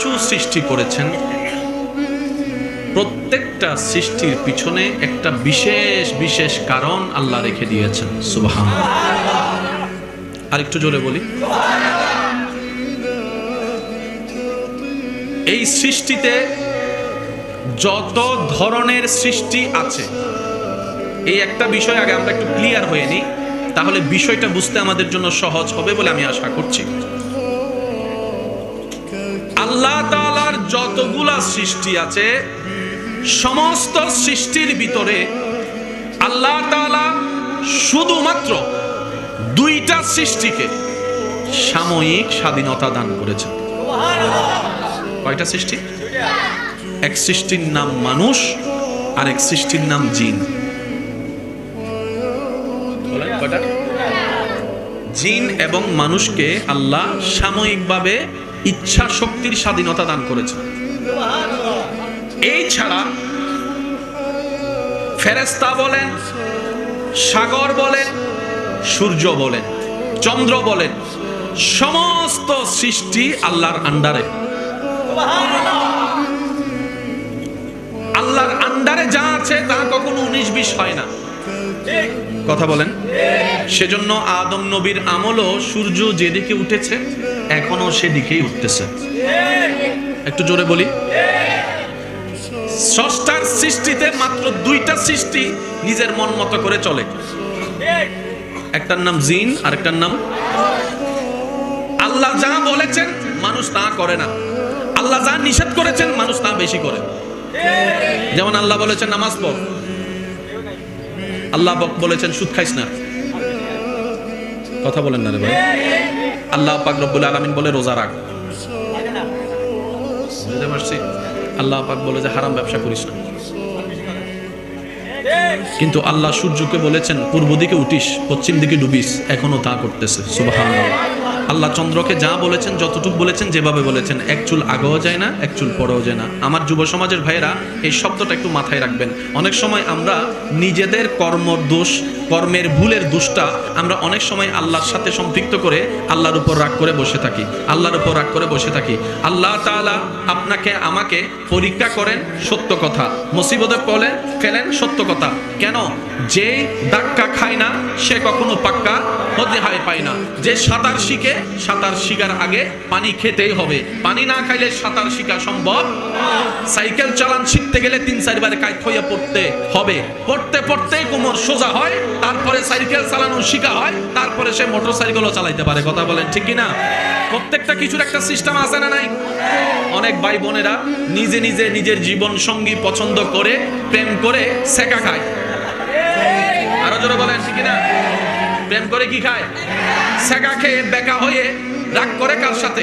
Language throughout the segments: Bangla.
কিছু সৃষ্টি করেছেন। প্রত্যেকটা সৃষ্টির পিছনে একটা বিশেষ বিশেষ কারণ আল্লাহ রেখে দিয়েছেন। সুবহান আর একটু জোরে বলি। এই সৃষ্টিতে যত ধরনের সৃষ্টি আছে, এই একটা বিষয় আগে আমরা একটু ক্লিয়ার হয়ে নিই, তাহলে বিষয়টা বুঝতে আমাদের জন্য সহজ হবে বলে আমি আশা করছি। আল্লাহ তাআলার যতগুলা সৃষ্টি আছে, সমস্ত সৃষ্টির ভিতরে আল্লাহ তালা শুধুমাত্র দুইটা সৃষ্টিকে সাময়িক স্বাধীনতা দান করেছেন। কয়টা সৃষ্টি? এক সৃষ্টির নাম মানুষ আর এক সৃষ্টির নাম জিন। জিন এবং মানুষকে আল্লাহ সাময়িকভাবে ইচ্ছা শক্তির স্বাধীনতা দান করেছে। এই ছাড়া ফেরেস্তা বলেন, সাগর বলেন, সূর্য বলেন, চন্দ্র বলেন, সমস্ত সৃষ্টি আল্লাহর আন্ডারে। আল্লাহর আন্ডারে যা আছে তা কখনো উনিশ বিশ হয় না। কথা বলেন। সেজন্য আদম নবীর আমলও সূর্য যেদিকে উঠেছে এখনও সেদিকেই উঠতেছে। একটু জোরে বলি। ষষ্ঠার সৃষ্টিতে মাত্র দুইটা সৃষ্টি নিজের মন মতো করে চলে। একটার নাম জিন আর একটার নাম আল্লাহ যা বলেছেন মানুষ তা করে না। আল্লাহ যা নিষেধ করেছেন মানুষ তা বেশি করে। যেমন আল্লাহ বলেছেন, নামাজ পড়। আল্লাহ বলেছেন, সুদ খাইস না। কথা বলেন না রে ভাই। আল্লাহ পাক রব্বুল আলামিন বলে রোজা রাখ। বুঝতে পারছি? আল্লাহ পাক বলে যে হারাম ব্যবসা করিস না। কিন্তু আল্লাহ সূর্যকে বলেছেন, পূর্ব দিকে উঠিস, পশ্চিম দিকে ডুবিস। এখনও তা করতেছে। সুবহানাল্লাহ। আল্লাহ চন্দ্রকে যা বলেছেন, যতটুকু বলেছেন, যেভাবে বলেছেন, এক চুল আগেও যায় না, এক চুল পরেও যায় না। আমার যুব সমাজের ভাইয়েরা এই শব্দটা একটু মাথায় রাখবেন। অনেক সময় আমরা নিজেদের কর্মর দোষ কর্মের ভুলের দুষ্টা, আমরা অনেক সময় আল্লাহর সাথে সম্পৃক্ত করে আল্লাহর উপর রাগ করে বসে থাকি। আল্লাহর উপর রাগ করে বসে থাকি। আল্লাহ তাআলা আপনাকে, আমাকে পরীক্ষা করেন সত্য কথা। মুসিবতে পড়লে ফেলেন সত্য কথা। কেন? যে ধাক্কা খায় না, সে কখনো পাক্কা হতে হয় পায় না। যে সাঁতার শিখে, সাঁতার শিখার আগে পানি খেতেই হবে। পানি না খাইলে সাঁতার শিখা সম্ভব? সাইকেল চালান শিখতে গেলে তিন চারবার কাইত হইয়া পড়তে হবে। পড়তে পড়তে কোমর সোজা হয় তারপরে সাইকেল চালানো শিখা হয়, তারপরে সে মোটর সাইকেলও চালাইতে পারে, কথা বলেন ঠিক কি না প্রত্যেকটা কিছুর একটা সিস্টেম আছে না নাই? অনেক ভাই বোনেরা নিজে নিজে নিজের জীবন সঙ্গী পছন্দ করে, প্রেম করে সেকা খায়। আরও জোরে বলেন, ঠিক কি না প্রেম করে কি খায়? সেকা খেয়ে বেকা হয়ে রাগ করে কার সাথে?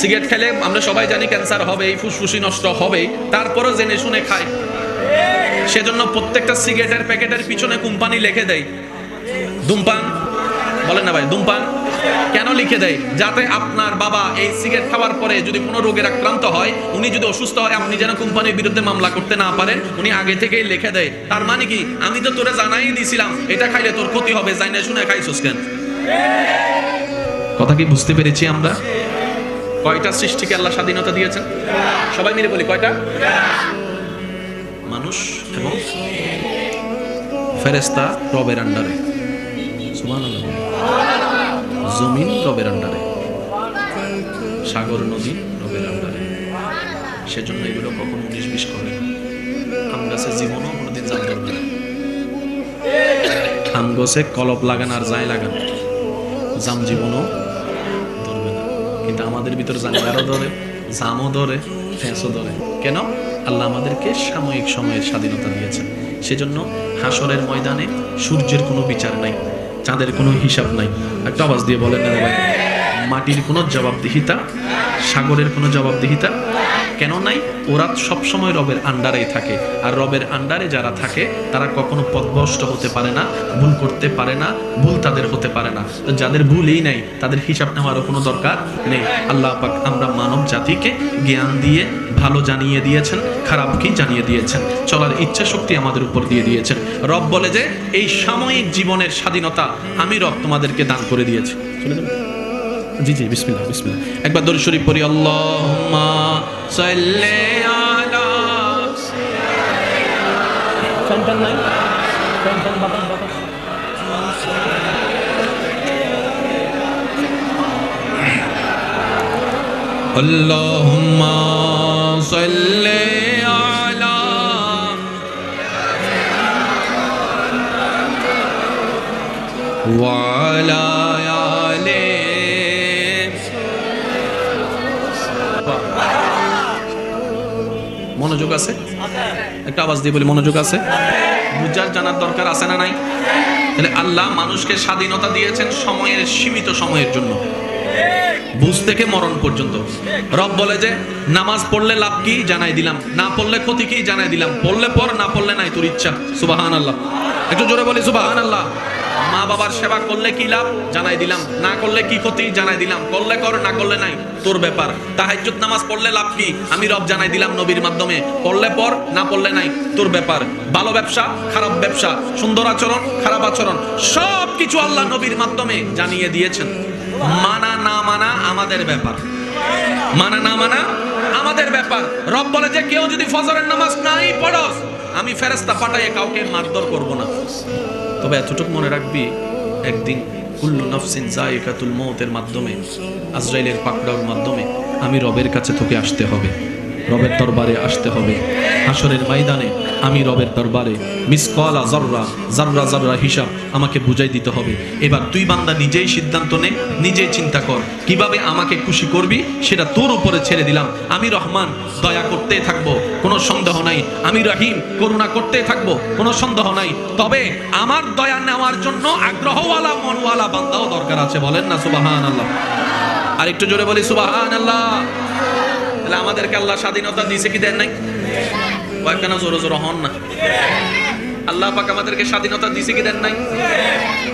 সিগারেট খেলে আমরা সবাই জানি ক্যান্সার হবে, এই ফুসফুসি নষ্ট হবে তারপরও জেনে শুনে খায় সেজন্য প্রত্যেকটা সিগারেটের প্যাকেটের পিছনে কোম্পানি লিখে দেয়। ধূমপান, বলেন না ভাই, ধূমপান কেন লিখে দেয়? যাতে আপনার বাবা এই সিগারেট খাওয়ার পরে যদি কোনো রোগের আক্রান্ত হয়, উনি যদি অসুস্থ হয়, আপনি যেন কোম্পানির বিরুদ্ধে মামলা করতে না পারেন, উনি আগে থেকেই লিখে দেয়। তার মানে কি? আমি তো তোরে জানাই দিয়েছিলাম এটা খাইলে তোর ক্ষতি হবে জানে শুনে খাইছস কেন? কথা কি বুঝতে পেরেছি আমরা? কয়টা সৃষ্টিকে আল্লাহ স্বাধীনতা দিয়েছেন? সবাই মিলে বলি, কয়টা? মানুষ এবং ফেরেস্তা রবের আন্ডারে। জমিন রবের আন্ডারে। সাগর, নদী রবের আন্ডারে। সেজন্য এগুলো কখনো উনিশ বিশ করে। আম গাছে জীবনও কোনোদিন জান ধরবে আম গাছে কলপ লাগান আর যায় লাগান। জাম জীবনও কিন্তু আমাদের ভিতর জাঙ্গারও ধরে, জামও ধরে, ফ্যাঁসও ধরে। কেন? আল্লাহ আমাদেরকে সাময়িক সময়ের স্বাধীনতা দিয়েছেন। সেজন্য হাসরের ময়দানে সূর্যের কোনো বিচার নাই, চাঁদের কোনো হিসাব নাই। একটা আওয়াজ দিয়ে বলেন মাটির কোনো জবাবদিহিতা, সাগরের কোনো জবাবদিহিতা কেন নাই? ওরা সবসময় রবের আন্ডারেই থাকে। আর রবের আন্ডারে যারা থাকে, তারা কখনো পথভ্রষ্ট হতে পারে না, ভুল করতে পারে না, ভুল তাদের হতে পারে না। তো যাদের ভুলই নাই, তাদের হিসাব নেওয়ারও কোনো দরকার নেই। আল্লাহ পাক আমরা মানব জাতিকে জ্ঞান দিয়ে ভালো জানিয়ে দিয়েছেন খারাপকেই জানিয়ে দিয়েছেন? চলার ইচ্ছা শক্তি আমাদের উপর দিয়ে দিয়েছেন। রব বলে যে, এই সাময়িক জীবনের স্বাধীনতা আমি রব তোমাদেরকে দান করে দিয়েছি। চলে যাবে জি জি বিসমিল্লাহ বিসমিল্লাহ একবার দরুদ শরীফ পড়ি আল্লাহুম্মা সাল্লি আলা ফ্যান ফ্যান নাই ফ্যান ফ্যান বাতাস বাতাস اللهم صل على وعلى মনোযোগ আছে? একটা আওয়াজ দিয়ে বলি, মনোযোগ আছে? বুঝার জানার দরকার আছে না নাই? তাহলে আল্লাহ মানুষকে স্বাধীনতা দিয়েছেন সময়ের, সীমিত সময়ের জন্য। বুঝ থেকে মরণ পর্যন্ত। রব বলে যে, নামাজ পড়লে লাভ কি? জানাই দিলাম। না পড়লে ক্ষতি কি? জানাই দিলাম। পড়লে পর না পড়লে নাই তোর ইচ্ছা। সুবাহান আল্লাহ একটু জোরে বলি সুবাহান আল্লাহ মা বাবার সেবা করলে কি লাভ? জানাই দিলাম। না করলে কি ক্ষতি? জানাই দিলাম। করলে কর, না করলে নাই। তোর ব্যাপার। তাহাজ্জুদ নামাজ পড়লে লাভ কি? আমি রব জানাই দিলাম নবীর মাধ্যমে। পড়লে পর, না পড়লে নাই। তোর ব্যাপার। ভালো ব্যবসা, খারাপ ব্যবসা, সুন্দর আচরণ, খারাপ আচরণ সব কিছু আল্লাহ নবীর মাধ্যমে জানিয়ে দিয়েছেন। মানা না মানা আমাদের ব্যাপার। মানা না মানা আমাদের ব্যাপার। রব বলে যে কেউ যদি ফজরের নামাজ নাই পড়স আমি ফেরেস্তা পাঠাইয়া কাউকে মারধর করব না। তবে এতটুকু মনে রাখবি, একদিন কুল্লু নফসিন জায়কাতুল মৌতের মাধ্যমে, আজরাইলের পাকড়াওর মাধ্যমে আমি রবের কাছে থেকে আসতে হবে। রবের দরবারে আসতে হবে। হাসরের ময়দানে আমি রবের দরবারে মিসকলা জর্রা জাররা জাররা হিসাব আমাকে বুঝাই দিতে হবে। এবার তুই বান্দা নিজেই সিদ্ধান্ত নে, নিজেই চিন্তা কর। কীভাবে আমাকে খুশি করবি সেটা তোর উপরে ছেড়ে দিলাম। আমি রহমান, দয়া করতে থাকব, কোনো সন্দেহ নাই। আমি রহিম, করুণা করতে থাকব, কোনো সন্দেহ নাই। তবে আমার দয়া নেওয়ার জন্য আগ্রহওয়ালা, মনওয়ালা বান্দাও দরকার আছে। বলেন না সুবাহান আল্লাহ আর একটু জোরে বলি সুবাহান আল্লাহ তাহলে আমাদেরকে আল্লাহ স্বাধীনতা দিয়েছে কি দেন নাই? কয়েকখানা জোরে জোরে হন না। আল্লাহ পাক আমাদেরকে স্বাধীনতা দিছে কি দেন নাই?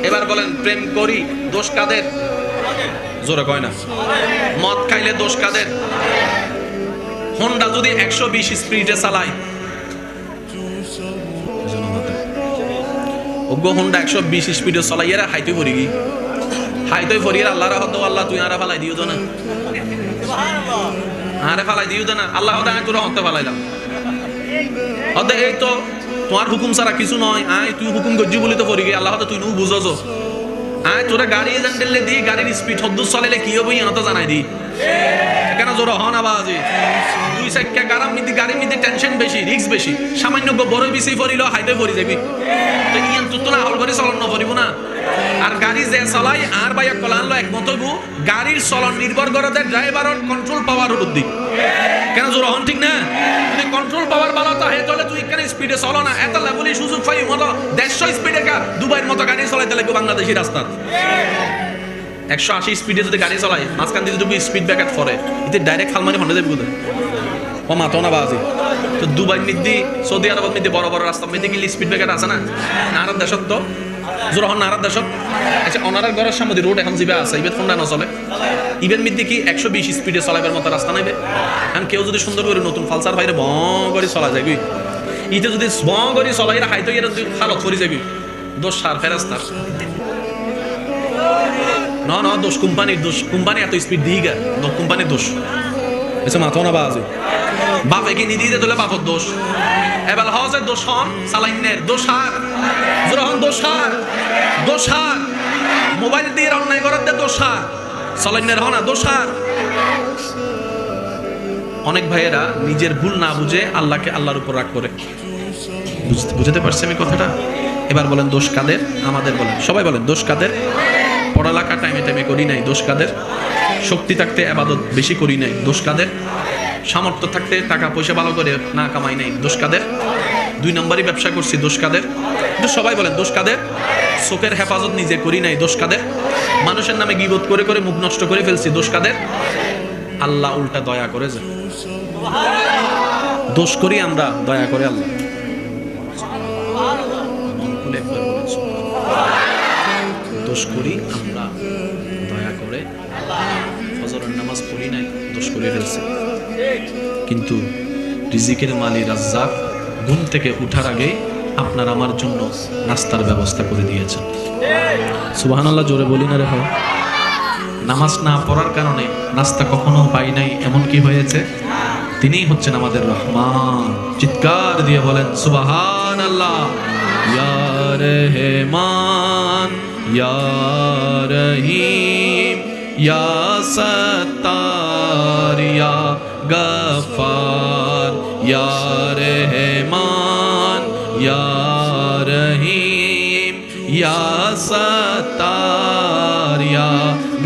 এবার বলেন, প্রেম করি, দোষ কাদের? জোরে কয় না। মদ খাইলে দোষ কাদের? হোন্ডা যদি একশো বিশ স্পিডে চালায়। ওগো হোন্ডা একশো বিশ স্পিডে চলাই এরা হাইতে ভরি গি হাইতে ভরি আল্লাহ রাহত আল্লাহ তুই আরা ফালাই দিও না। আরে ফালাই দিও না আল্লাহ হতে তোরা হতে ফালাইলাম হতে এই তো তোমার হুকুম ছাড়া কিছু নয়। আয়, তুই হুকুম গজ্জি বলি তো করি আল্লাহ তুই নু বুঝছ আয়, তোরা গাড়ি এজেন্টেলে দি গাড়ির স্পিড হদ্দুর চলাইলে কি হবে ইহান জানাই দি। কেন জোর হন আবাজি দুই সাইডকে গাড়ার মিদি গাড়ির মিদি টেনশন বেশি রিস্ক বেশি সামান্য বড় বেশি ফরিল হাইতে ফরি যাবি। তো ইয়ান তো না হল করে চলন নফরিব না। আর গাড়ি যে চলাই আর বা এক কলান এক মতবু গাড়ির চলন নির্ভর করে ড্রাইভারের কন্ট্রোল পাওয়ার বুদ্ধি। কেন জোর হন ঠিক না? যদি কন্ট্রোল পাওয়ার ভালো তো হে, তাহলে তুই এখানে স্পিডে চলো না? এত লেভেলি সুযোগ পাই মতো দেড়শো স্পিডে কা দুবাইয়ের মতো গাড়ি চলাইতে লাগবে বাংলাদেশি রাস্তা একশো আশি স্পিডে যদি গাড়ি চলাই মাঝখান দিয়ে যদি স্পিড ব্রেকার পরে এতে ডাইরেক্ট খালমারি হন্ডে যাবে কোথায় ও মাতো না বাজে তো দুবাই মিদ্দি সৌদি আরব মিদ্দি বড় বড় রাস্তা গেলে স্পিড ব্রেকার আছে না? নারার দেশত তো। জোর হন দেশত। আচ্ছা অনারার ঘরের সামনে রোড এখন যাবে আছে ইবেন ফোনটা নচলে। ইভেন মিদ্দি কি একশো বিশ স্পিডে চলাইবার মতো রাস্তা নাইবে এখন কেউ যদি সুন্দর করে নতুন ফালসার বাইরে ব করে চলা যাবি ইতে যদি ব করে চলাই হাইতো এর তুই খালত করে যাবি দোষ সার ফেরাস্তার না না, দোষ কোম্পানির দোষ। কোম্পানি এত স্পিড দিই গা কোম্পানির দোষ। এসে মাথা না বাজে। বাপে কি নিদি দে তোলে বাপর দোষ? এবার হজের দোষ হন সালাইনের, দোষ হার। জোরহন দোষ হার। দোষ হার। মোবাইল দিয়ে অন্যায় করার দে দোষ হার। সালাইনের হনা দোষ হার। অনেক ভাইয়েরা নিজের ভুল না বুঝে আল্লাহকে আল্লাহর উপর রাগ করে। বুঝতে পারছি আমি কথাটা? এবার বলেন, দোষ কাদের? আমাদের বলেন। সবাই বলেন, দোষ কাদের? পড়ালেখা টাইমে টাইমে করি নাই, দোষ কাদের? শক্তি থাকতে আবাদত বেশি করি নাই, দোষ কাদের? সামর্থ্য থাকতে টাকা পয়সা ভালো করে না কামাই নাই দোষ কাদের? দুই নম্বরই ব্যবসা করছি, দোষ কাদের? একটু সবাই বলেন, দোষ কাদের? চোখের হেফাজত নিজে করি নাই, দোষ কাদের? মানুষের নামে গিবত করে করে মুখ নষ্ট করে ফেলছি, দোষ কাদের? আল্লাহ উল্টা দয়া করে যায় দোষ করি আমরা, দয়া করে আল্লাহ। দোষ করি আমরা, দয়া করে ফজরের নামাজ পড়ি নাই, দোষ করে ফেলছি। কিন্তু রিজিকের মালি রাজ্জাক ঘুম থেকে উঠার আগে আপনার আমার জন্য নাস্তার ব্যবস্থা করে দিয়েছেন। সুবাহান আল্লাহ জোরে বলি না রে ভাই। নামাজ না পড়ার কারণে নাস্তা কখনো পাই নাই, এমন কি হয়েছে? তিনিই হচ্ছেন আমাদের রহমান। চিৎকার দিয়ে বলেন সুবাহান আল্লাহ ইয়া রহিম, ইয়া সত্তার, ইয়া গফার, ইয়া রহমান, ইয়া রহিম, ইয়া সত্তার, ইয়া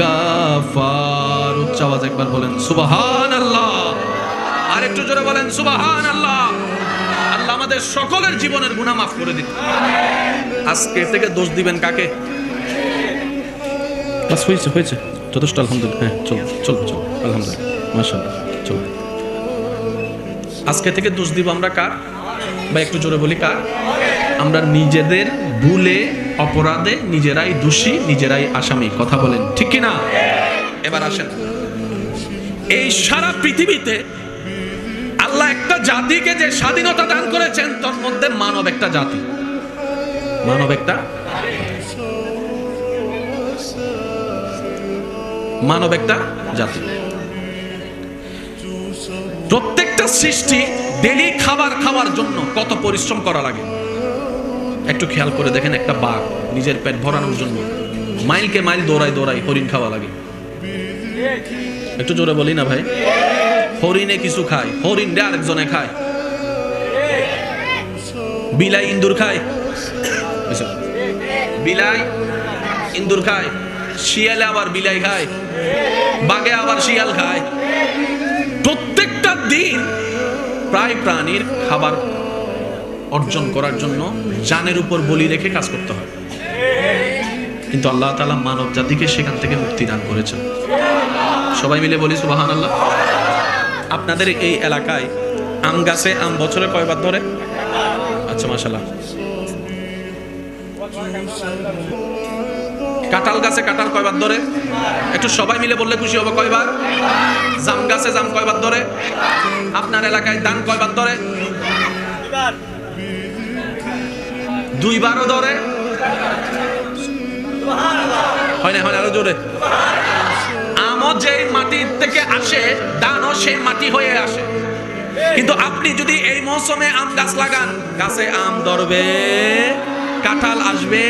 গফার। উচ্চ আওয়াজ একবার বলেন সুবহান আল্লাহ আর একটু জোরে বলেন সুবহান আল্লাহ আল্লাহ আমাদের সকলের জীবনের গুনাহ মাফ করে দিন আজকে থেকে দোষ দিবেন কাকে? বাস, হয়েছে হয়েছে। যথেষ্ট, আলহামদুলিল্লাহ। হ্যাঁ চল চল চল। আলহামদুলিল্লাহ, মাশাআল্লাহ। আজকে থেকে দোষ দিব আমরা কার? বা একটু জোরে বলি কার? আমরা নিজেদের ভুলে, অপরাধে নিজেরাই দোষী, নিজেরাই আসামি। কথা বলেন, ঠিক কি না এবার আসেন। এই সারা পৃথিবীতে আল্লাহ একটা জাতিকে যে স্বাধীনতা দান করেছেন, তার মধ্যে মানব একটা জাতি। মানব একটা? মানব একটা জাতি। প্রত্যেকটা সৃষ্টি ডেলি খাবার খাওয়ার জন্য কত পরিশ্রম করা লাগে। একটু খেয়াল করে দেখেন একটা বাঘ নিজের পেট ভরানোর জন্য মাইলকে মাইল দৌড়াই দৌড়াই হরিণ খাওয়া লাগে। একটু জোরে বলি না ভাই? হরিণে কিছু খায়, হরিণ রে আরেকজনে খায়। বিলাই ইন্দুর খায়। বিলাই ইন্দুর খায়। শিয়ালে আবার বিলাই খায়। বাঘে আবার শিয়াল খায়। প্রত্যেকটা দিন প্রায় প্রাণীর খাবার অর্জন করার জন্য জানের উপর বলি রেখে কাজ করতে হয়। কিন্তু আল্লাহ তালা মানব জাতিকে সেখান থেকে মুক্তি দান করেছেন। সবাই মিলে বলি সুবাহান আল্লাহ আপনাদের এই এলাকায় আম গাছে আম বছরে কয়বার ধরে? আচ্ছা মাশাল্লাহ কাঁঠাল গাছে কাঁঠাল কয়বার ধরে? একটু সবাই মিলে বললে খুশি হবে কয়বার? জাম গাছে জাম কয়বার ধরে? আপনার এলাকায় ধান কয়বার ধরে? দুইবারও ধরে? হয় না হয় না, আরও জোরে। আমও যেই মাটির থেকে আসে, ধানও সেই মাটি হয়ে আসে। কিন্তু আপনি যদি এই মৌসুমে আম গাছ লাগান, গাছে আম ধরবে, কাঁঠাল আসবে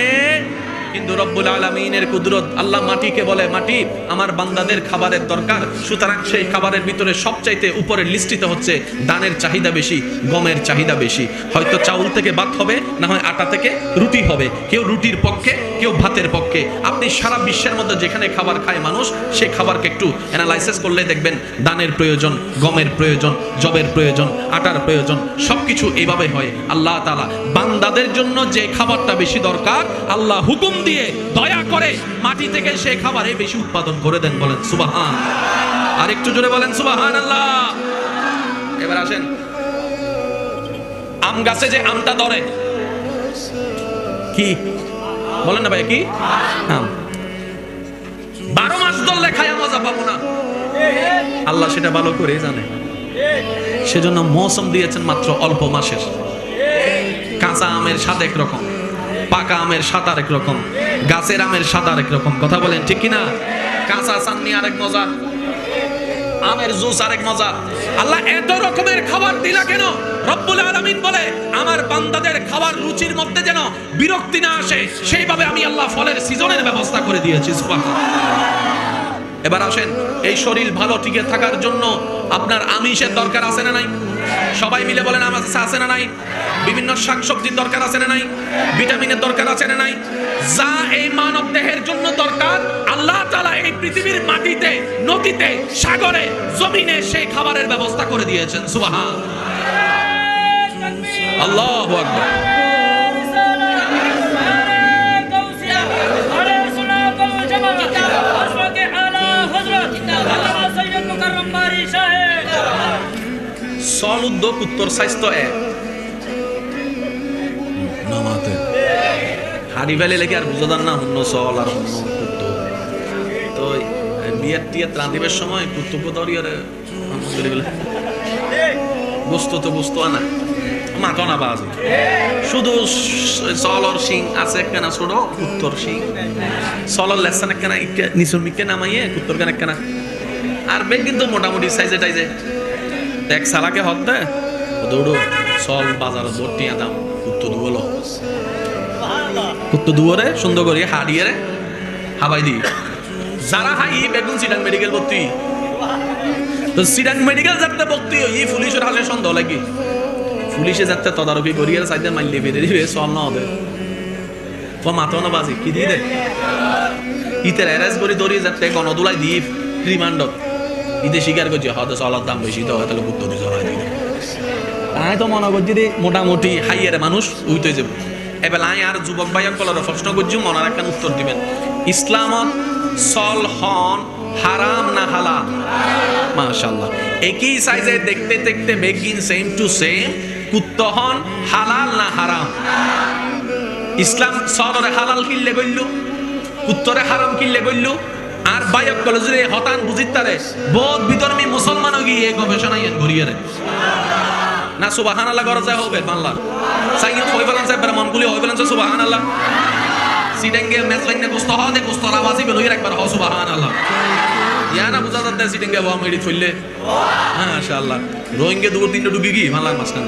কিন্তু রব্বুল আলমিনের কুদরত আল্লাহ মাটিকে বলে, মাটি আমার বান্দাদের খাবারের দরকার। সুতরাং সেই খাবারের ভিতরে সবচাইতে উপরে লিস্টিতে হচ্ছে ধানের চাহিদা বেশি, গমের চাহিদা বেশি। হয়তো চাউল থেকে ভাত হবে, না হয় আটা থেকে রুটি হবে। কেউ রুটির পক্ষে, কেউ ভাতের পক্ষে। আপনি সারা বিশ্বের মধ্যে যেখানে খাবার খায় মানুষ সেই খাবারকে একটু অ্যানালাইসিস করলে দেখবেন দানের প্রয়োজন, গমের প্রয়োজন জবের প্রয়োজন, আটার প্রয়োজন, সবকিছু এইভাবে হয়। আল্লাহ তালা বান্দাদের জন্য যে খাবারটা বেশি দরকার, আল্লাহ হুকুম দিয়ে দয়া করে মাটি থেকে সেই খাবারে বেশি উৎপাদন করে দেন বলেন সুবাহান। আর একটু জোরে বলেন সুবাহান আল্লাহ এবার আসেন। আম গাছে যে আমটা ধরে। কি? বলেন না ভাই কি? আম। বারো মাস ধরলে খায়া মজা পাবো না। আল্লাহ সেটা ভালো করে জানে। সেজন্য মৌসুম দিয়েছেন মাত্র অল্প মাসের। কাঁচা আমের স্বাদ একরকম। পাকা আমের স্বাদ আরেক রকম, গাছের আমের স্বাদ আরেক রকম। কথা বলেন ঠিক কিনা? কাঁচা চাননি আরেক মজা, আমের জুস আরেক মজা। আল্লাহ এত রকমের খাবার দিলা কেন? রব্বুল আলামিন বলে, আমার বান্দাদের খাবার রুচির মধ্যে যেন বিরক্তি না আসে, সেইভাবে আমি আল্লাহ ফলের সিজনের ব্যবস্থা করে দিয়েছি এবার আসেন, এই শরীর ভালো টিকে থাকার জন্য আপনার আমিষের দরকার আছে না নাই? সবাই মিলে বলেন আমার কাছে আছে না নাই? বিভিন্ন শাকসবজির দরকার আছে না নাই? ভিটামিনের দরকার আছে না নাই? যা এই মানব দেহের জন্য দরকার, আল্লাহ তাআলা এই পৃথিবীর মাটিতে, নদীতে, সাগরে, জমিনে সেই খাবারের ব্যবস্থা করে দিয়েছেন। সুবহান। আল্লাহু আকবার। সল উদ্যোগ উত্তর স্বাস্থ্য এক। নামাতে। হাড়ি ফেলে লেগে আর বুঝাদার না হন্য সল আর কুত্ত তো বিয়ের টিয়ে ত্রান্তিবের সময় কুত্ত পোতরি আর করে তো গোস্ত আনা। মাথা না বাজ শুধু সলর সিং আছে একখানা ছোট উত্তর সিং সলর লেসান একখানা নিচুর মিকে নামাইয়ে কুত্তর কান। একখানা আর বেগ কিন্তু মোটামুটি সাইজে টাইজে এক সালাকে হত দে। দৌড়ো সল বাজারে টিয়া দাম। কুত্ত দুবলো কুত্ত দুয়ারে সুন্দর করে হাড়িয়ে রে। হাবাই দি। যারা হাই বেগুন সিডাং মেডিকেল ভর্তি। তো সিডাং মেডিকেল যাতে ভর্তি ই পুলিশের হাসে সন্দেহ লাগি। পুলিশে যাতে তদারকি করি আর সাইডে মাইলে বেঁধে দিবে চল না হবে ও মাথা না বাজি কি দিয়ে দে? ইতের অ্যারেস্ট করে ধরি যাতে গণদুলাই দি রিমান্ডত। ইতে স্বীকার করছে, হয়তো চলার দাম বেশি, তো হয়তো বুদ্ধ দিয়ে চলাই দিই তাই তো মনে করছি মোটামুটি হাইয়ার মানুষ উইতে যাব। এবার আই আর যুবক ভাইয়া কলার প্রশ্ন করছি, মনের একটা উত্তর দিবেন। ইসলামত সল হন হারাম না হালাল? মাশাল্লাহ একই সাইজে দেখতে দেখতে বেগিন সেম টু সেম কুত্ত হন হালাল না হারাম? ইসলাম সলরে হালাল কিনলে গইল উত্তরে হারাম কিনলে গইল আর বায়ক কলেজে হতান বুঝিত তারে। বোধ বিধর্মী মুসলমান গিয়ে এই গবেষণা ইয়েন ঘুরিয়ে রে না সুবাহান আল্লাহ করা যায় হবে বাংলা সাইয়ে হই ফেলান সাহেব মন গুলি হই ফেলান সুবাহান আল্লাহ সিডেঙ্গে মেজ লাইনে গোস্ত হ দে গোস্ত আওয়াজই বের হই একবার হ সুবাহান আল্লাহ ইয়া না, বুঝা যাতে সিডেঙ্গে ওয়া মেডি চললে মাশাআল্লাহ রোহিঙ্গে দুটো তিনটা ঢুকি কি মালার মাঝখান।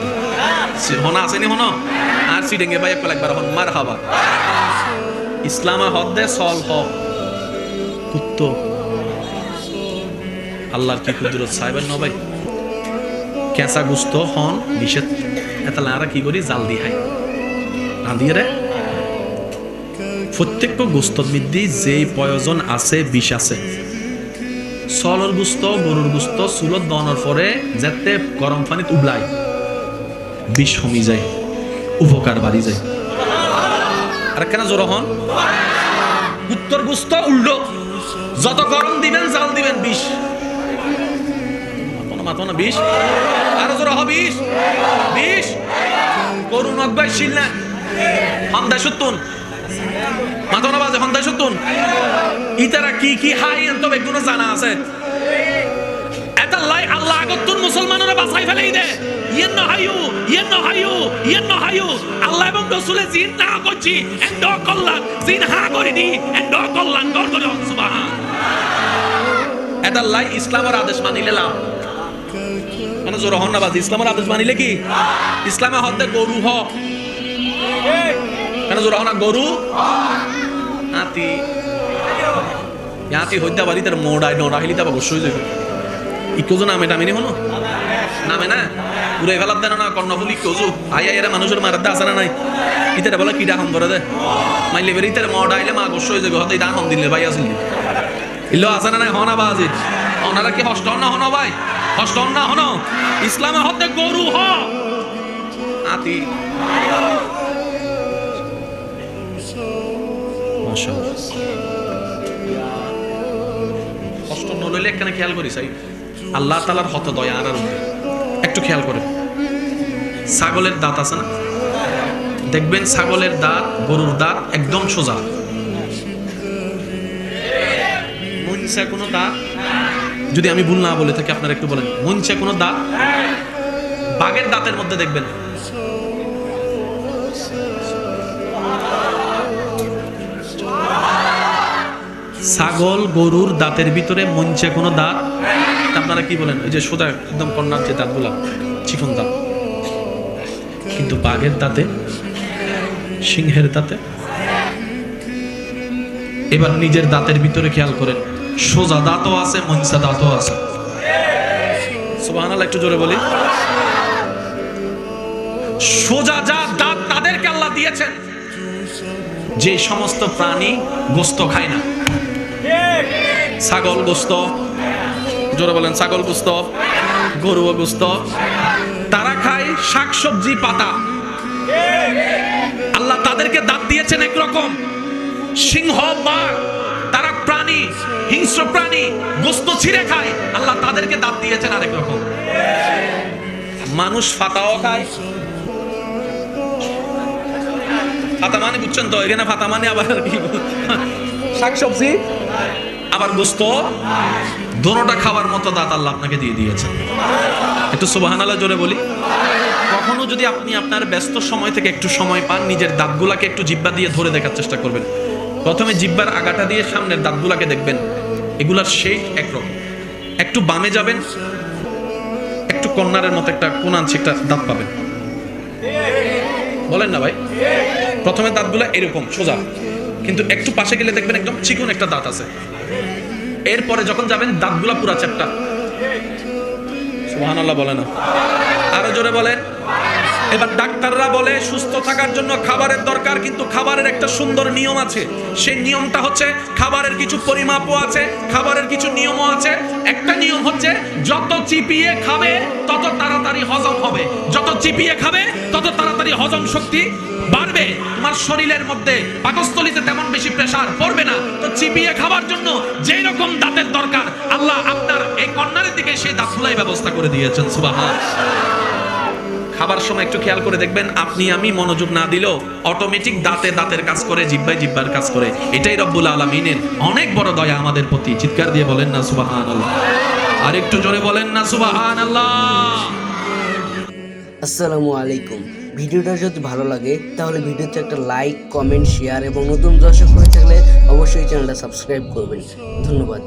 হনা আসেনি হনো? আর সিডেঙ্গে ভাই একবার হন মার হাবা ইসলামে হদ দে, সল হ। কুত্ত আল্লাহর কি কুদরত সাহেবের ন ভাই কেঁচা গুস্ত, হন, নিষেধ। এটা লারা কি করি? জাল দি হাই রাঁধিয়ে রে? প্রত্যেক গুস্তর মধ্যে যে প্রয়োজন আছে, বিষ আছে। সলর গুস্ত, গরুর গুস্ত, চুলত দনের পরে যাতে গরম পানিত উবলাই। বিষ কমি যায়, উপকার বাড়ি যায়। আর কেন জোর হন? উত্তর গুস্ত, উল্টো। যত গরম দিবেন, জাল দিবেন বিষ মাথা কি কি হাই তবে কোনো জানা আছে। এটা লাই আল্লাহ রাসূলের জিন না করছি, এন্ড কল্যাণ জিন হা করে দি এন্ড কল্যাণ কর করে সুবহান। এটা লাই ইসলামের আদেশ মানিলে লাভ। মানে জোর হন না বাজ, ইসলামের আদেশ মানিলে কি? ইসলামে হতে গরু হ। কেন জোর হন না গরু? হাতি। ইয়াতি হইতে পারি তার মোড়াই নড়া হিলি তারপর বসে যাবে ইকোজু নামে টামিনি হনো নামে না? উড়ে ফেলার দেন না কর্ণফুল ইকোজু আই আই এরা মানুষের মারার দা আছে না নাই? ইতারে বলে কিডা হম করে দে? মাইলে বেরি তার মোড়া আইলে মা বসে যাবে হতে হম দিলে ভাই আসিল ইল্লো, আছে না নাই? হনা বাজি ওনারা কি হষ্ট না হনো ভাই হষ্ট না, হনো? ইসলামে হতে গরু হ। আতি। কষ্ট নলইলে একখানে খেয়াল করি চাই আল্লাহ তালার হত দয়া আনার উপরে একটু খেয়াল করে ছাগলের দাঁত আছে না? দেখবেন ছাগলের দাঁত, গরুর দাঁত একদম সোজা। মনসা কোনো দাঁত? যদি আমি ভুল না বলে থাকি, আপনারা একটু বলেন। মনসা কোনো দাঁত? বাঘের দাঁতের মধ্যে দেখবেন। ছাগল গরুর দাঁতের ভিতরে মঞ্চে কোনো দাঁত? আপনারা কি বলেন? ওই যে সোজা একদম কন্যার যে দাঁতগুলা, চিকন দাঁত। কিন্তু বাঘের দাঁতে, সিংহের দাঁতে? এবার নিজের দাঁতের ভিতরে খেয়াল করেন। সোজা দাঁতও আছে মঞ্চা দাঁতও আছে। একটু জোরে বলি। সোজা যা দাঁত তাদেরকে আল্লাহ দিয়েছেন। যে সমস্ত প্রাণী গোস্ত খায় না। ছাগল গোস্ত জোরে বলেন, ছাগল গুস্ত গরু গুস্ত। তারা খায় শাকসবজি, পাতা। আল্লাহ তাদেরকে দাঁত দিয়েছেন একরকম। সিংহ, বাঘ, তারা প্রাণী, হিংস্র প্রাণী, গোস্ত ছিঁড়ে খায়। আল্লাহ তাদেরকে দাঁত দিয়েছেন আরেক রকম। মানুষ ফাতাও খায়। ফাতা মানে বুঝছেন তো, এখানে ফাতা মানে আবার কি? শাকসবজি? আবার গোস্ত? দোনোটা খাওয়ার মতো দাঁত আল্লাহ আপনাকে দিয়ে দিয়েছেন। একটু সুবাহান আল্লাহ জোরে বলি। কখনো যদি আপনি আপনার ব্যস্ত সময় থেকে একটু সময় পান, নিজের দাঁতগুলাকে একটু জিব্বা দিয়ে ধরে দেখার চেষ্টা করবেন। প্রথমে জিব্বার আগাটা দিয়ে সামনের দাঁতগুলাকে দেখবেন। এগুলার শেপ একরকম। একটু বামে যাবেন, একটু কর্নারের মতো একটা কোন আনছে, একটা দাঁত পাবেন। বলেন না ভাই। প্রথমে দাঁতগুলো এরকম, সোজা। কিন্তু একটু পাশে গেলে দেখবেন একদম চিকন একটা দাঁত আছে। এরপরে যখন যাবেন, দাঁতগুলা পুরা চ্যাপটা সুবহানাল্লাহ বলে না। আরও জোরে বলেন। এবার ডাক্তাররা বলে, সুস্থ থাকার জন্য খাবারের দরকার, কিন্তু খাবারের একটা সুন্দর নিয়ম আছে। সেই নিয়মটা হচ্ছে, খাবারের কিছু পরিমাপও আছে, খাবারের কিছু নিয়মও আছে। একটা নিয়ম হচ্ছে, যত চিপিয়ে খাবে, তত তাড়াতাড়ি হজম হবে। যত চিপিয়ে খাবে, তত তাড়াতাড়ি হজম শক্তি বাড়বে। তোমার শরীরের মধ্যে পাকস্থলিতে তেমন বেশি প্রেসার পড়বে না। তো চিপিয়ে খাবার জন্য যেই রকম দাঁতের দরকার, আল্লাহ আপনার এই কর্নারের দিকে সেই দাঁতগুলাই ব্যবস্থা করে দিয়েছেন সুবাহ খাবার সময় একটু খেয়াল করে দেখবেন, আপনি আমি মনোযোগ না দিলেও অটোমেটিক দাঁতে দাঁতের কাজ করে জিব্বাই জিব্বার কাজ করে। এটাই রব্বুল আলমিনের অনেক বড় দয়া আমাদের প্রতি। চিৎকার দিয়ে বলেন না সুবাহান আল্লাহ আর একটু জোরে বলেন না সুবাহান আল্লাহ আসসালামু আলাইকুম। ভিডিওটা যদি ভালো লাগে, তাহলে ভিডিওতে একটা লাইক, কমেন্ট, শেয়ার এবং নতুন দর্শক হয়ে থাকলে অবশ্যই চ্যানেলটা সাবস্ক্রাইব করবেন। ধন্যবাদ।